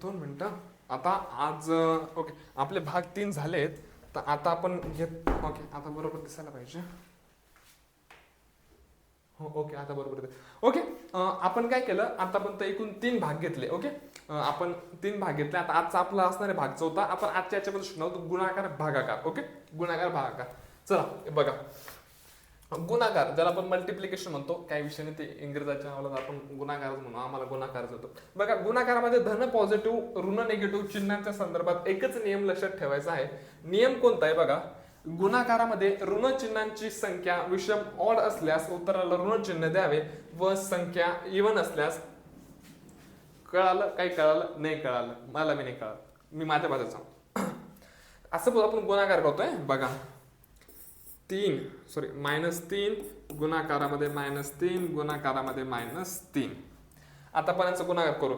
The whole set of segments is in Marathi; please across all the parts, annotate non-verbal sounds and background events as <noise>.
दोन मिनटं. आता आज ओके आपले भाग तीन झालेत. तर आता आपण घेत ओके आता बरोबर दिसायला पाहिजे. हो ओके आता बरोबर ओके आपण काय केलं? आतापर्यंत एकूण तीन भाग घेतले ओके? आपण तीन भाग घेतले. आता आजचा आपला असणारे भाग चौथा आपण आजच्या याच्यामध्ये शिकणार आहोत गुणाकार भागाकार ओके? गुणाकार भागाकार. चला बघा. गुणाकार. ज्याला आपण मल्टिप्लिकेशन म्हणतो काही विषय नाही ते इंग्रजाच्या नावाला आपण गुणाकारच म्हणू. आम्हाला गुणाकार जातो. बघा गुणाकारामध्ये धन पॉझिटिव्ह ऋण निगेटिव्ह चिन्हांच्या संदर्भात एकच नियम लक्षात ठेवायचा आहे. नियम कोणता आहे बघा? गुणाकारामध्ये ऋण चिन्हांची संख्या विषम ऑड असल्यास उत्तराला ऋण चिन्ह द्यावे व संख्या इवन असल्यास कळालं काही कळालं नाही कळालं. मला मी नाही कळालं. मी माझ्या भाषेत सांगतो. <coughs> असं बोल आपण गुणाकार करतोय. बघा. तीन सॉरी मायनस तीन गुणाकारामध्ये मायनस तीन गुणाकारामध्ये मायनस तीन. आता गुणाकार करू.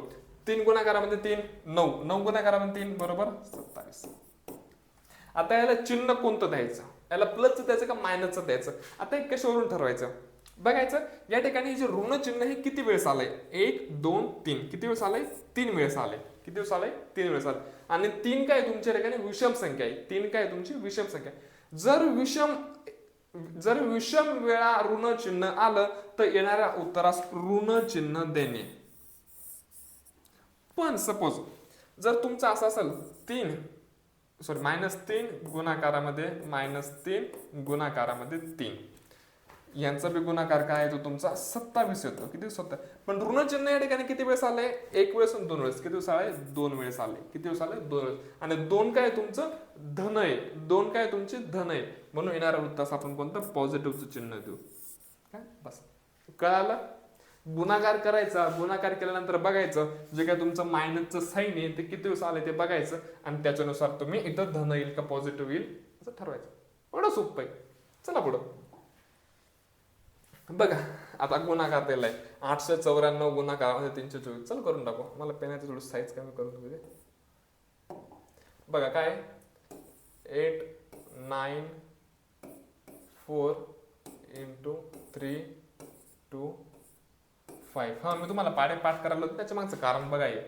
तीन गुणाकारामध्ये तीन नऊ. नऊ गुणाकारामध्ये तीन बरोबर? सत्तावीस. आता याला चिन्ह कोणतं द्यायचं? याला प्लसचं द्यायचं का मायनसचं द्यायचं? आता हे कशावरून ठरवायचं? बघायचं या ठिकाणी जे ऋण चिन्ह हे किती वेळेस आलंय? एक दोन तीन. किती वेळेस आलंय? तीन वेळेस आलंय. किती वेळेस आलंय? तीन वेळेस आलंय. आणि तीन काय तुमच्या ठिकाणी? विषम संख्या आहे. तीन काय तुमची? विषम संख्या आहे. जर विषम जर विषम वेळा ऋण चिन्ह आलं तर येणाऱ्या उत्तरास ऋण चिन्ह देणे. पण सपोज जर तुमचं असं असेल तीन सॉरी मायनस तीन गुणाकारामध्ये मायनस तीन गुणाकारामध्ये तीन. यांचा बी गुणाकार काय येतो तुमचा सत्तावीस येतो. किती दिवस होता? पण ऋण चिन्ह या ठिकाणी किती वेळेस आले एक वेळेस आणि दोन वेळेस. किती दिवस आले दोन वेळेस आले किती दिवस आले दोन वेळेस. आणि दोन काय तुमचं? धन आहे. दोन काय तुमचे? धन आहे. म्हणून येणाऱ्या वृत्तास आपण कोणतं? पॉझिटिव्हचं चिन्ह देऊ. काय? बस. कळालं? गुणाकार करायचा. गुणाकार केल्यानंतर बघायचं. जे काय तुमचं मायनसचं साईन आहे ते किती दिवस आले ते बघायचं. आणि त्याच्यानुसार तुम्ही इथं धन येईल का पॉझिटिव्ह येईल? असं ठरवायचं. एवढं सोपं आहे. चला पुढं. बघा आता गुणाकार आहे. आठशे चौऱ्याण्णव गुणाकारामध्ये म्हणजे तीनशे चोवीस. चल करून टाकू. मला पेनाची थोडी साईज कमी करून घेऊ दे. बघा काय eight nine four into three two five. हां मी तुम्हाला पाडे पाठ करायला होतं. त्याच्या मागचं कारण बघा हे.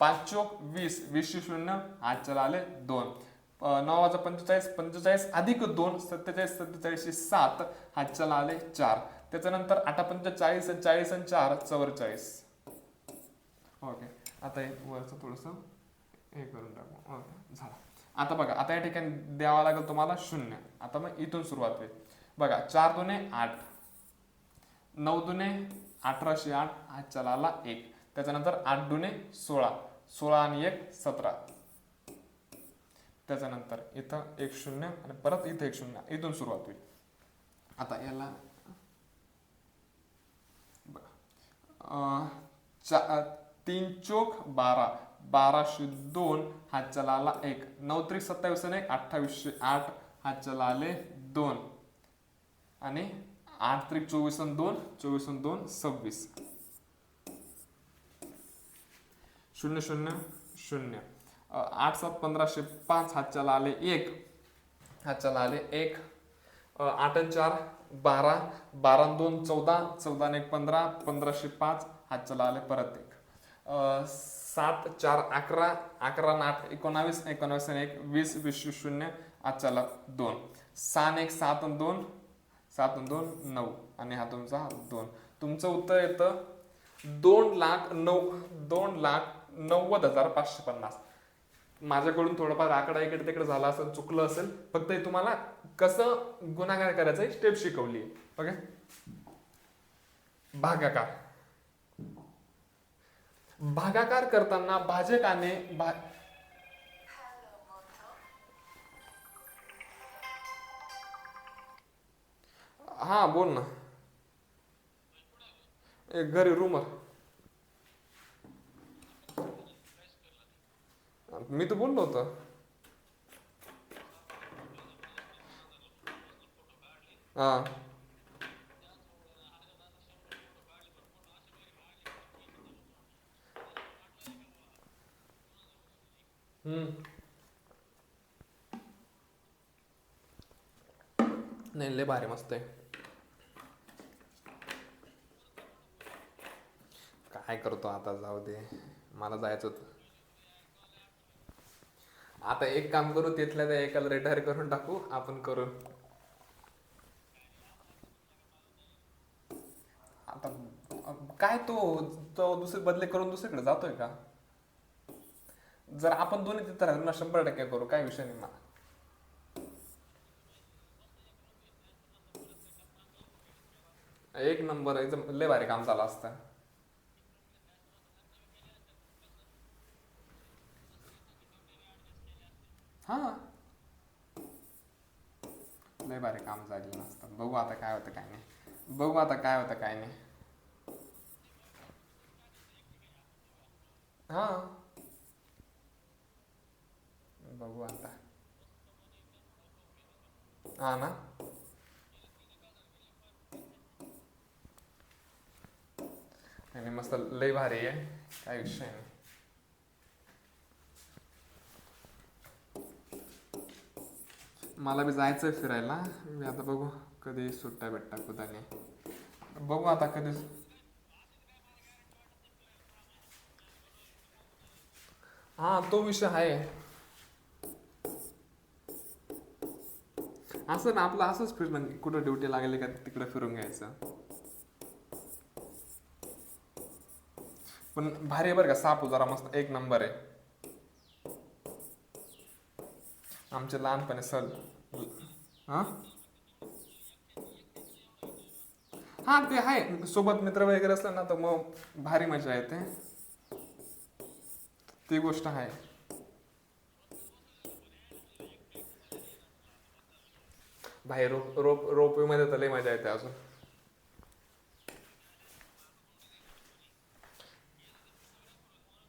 पाच चोक वीस वीसशे शून्य आजच्याला आले दोन. नऊ वाजा पंचेचाळीस पंचेचाळीस अधिक दोन सत्तेचाळीस सत्तेचाळीसशे सात हातच्याला आले चार. त्याच्यानंतर आठा पंचेचाळीस चाळीस आणि चार चौवेचाळीस. ओके आता एक वरचं थोडंसं हे करून टाकू. ओके झालं. आता बघा आता या ठिकाणी द्यावा लागेल तुम्हाला शून्य. आता मग इथून सुरुवात होईल. बघा चार दुने आठ. नऊ दुने अठराशे आठ हातच्याला आला एक. त्याच्यानंतर आठ दुने सोळा. सोळा आणि एक सतरा. त्याच्यानंतर इथं एक शून्य आणि परत इथं एक शून्य. इथून सुरुवात होईल. आता याला चा तीन चोक बारा. बाराशे दोन हा चलाला एक. नऊ त्रिक सत्तावीस आणि एक अठ्ठावीसशे आठ हा चलाले दोन. आणि आठ त्रिक चोवीस आणि दोन चोवीस आणि दोन सव्वीस. शून्य शून्य शून्य. आठ सात पंधराशे पाच हातच्याला आले एक. हातच्याला आले एक. आठ आणि चार बारा. बारा दोन चौदा. चौदा आणि एक पंधरा. पंधराशे पाच हातच्याला आले परत एक. सात चार अकरा. अकरा आठ एकोणावीस. एकोणावीस आणि एक वीस वीस शून्य आजच्याला दोन. सहा एक सात आणि दोन. सात आणि दोन नऊ. आणि हा तुमचा दोन. तुमचं उत्तर येतं दोन लाख नऊ दोन लाख नव्वद हजार पाचशे पन्नास. माझ्याकडून थोडंफार आकडा इकडे तिकडे झाला असेल चुकलं असेल फक्त तुम्हाला कसं गुन्हागार करायचं स्टेप शिकवली ओके भागाकार. भागाकार करताना भाजकाने भा हा बोल ना. एक घरी रूमर मी तर बोललो होतो. हा. हम्म. नाही लय भारी मस्त आहे. काय करतो आता? जाऊ दे. मला जायचं होतं. आता एक काम करू तिथल्या त्या एकाला रिटायर करून टाकू आपण करू. आता काय तो तो दुसरे बदले करून दुसरीकडे जातोय का? जर आपण दोन्ही तिथं राहिलो ना शंभर टक्के करू काय विषय नाही मला. एक नंबर एकदम लय भारी काम झालं असतं. हा. लय भारी काम झालेलं असतं बघू आता काय होतं काय नाही. बघू आता काय होतं काय नाही. हा. बघू आता. हा ना. आणि मस्त लय भारी आहे. काय विषय नाही. मला बी जायचंय फिरायला. मी आता बघू कधी सुट्ट्या भेटता कुदाने बघू आता कधी हा तो विषय आहे. असं ना आपलं असंच फिरणं कुठं ड्युटी लागली का तिकडे फिरून घ्यायचं. पण भारी आहे बरं का सापू जरा मस्त एक नंबर आहे. आमचे लहानपणी सल हां? हां ते आहे. सोबत मित्र वगैरे असलं ना तर मग भारी मजा येते. ती गोष्ट आहे. बाहेर रोप रोप रोपवेमध्ये तर लई मजा येते अजून.